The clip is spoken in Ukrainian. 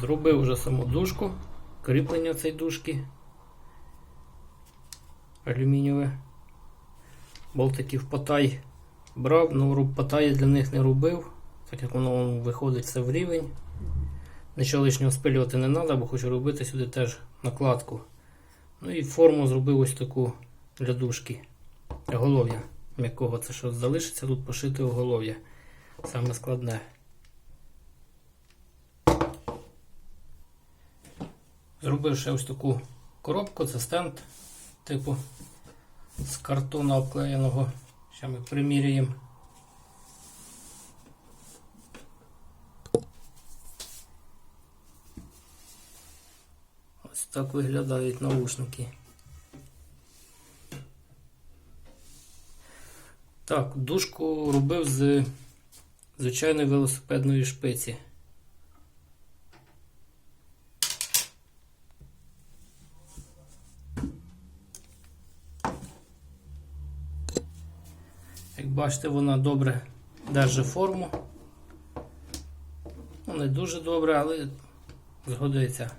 Зробив вже саму дужку, кріплення цієї дужки алюмінієве. Болтиків потай брав, але потаї для них не робив, так як воно виходить все в рівень. Нічого лишнього спилювати не треба, бо хочу робити сюди теж накладку. Ну і форму зробив ось таку для дужки. Голов'я м'якого. Це що залишиться, тут пошити оголов'я. Саме складне. Зробив ще ось таку коробку, це стенд, типу з картону обклеєного. Ще ми приміряємо. Ось так виглядають наушники. Так, дужку робив з звичайної велосипедної шпиці. Як бачите, вона добре держить форму. Ну, не дуже добре, але згодиться.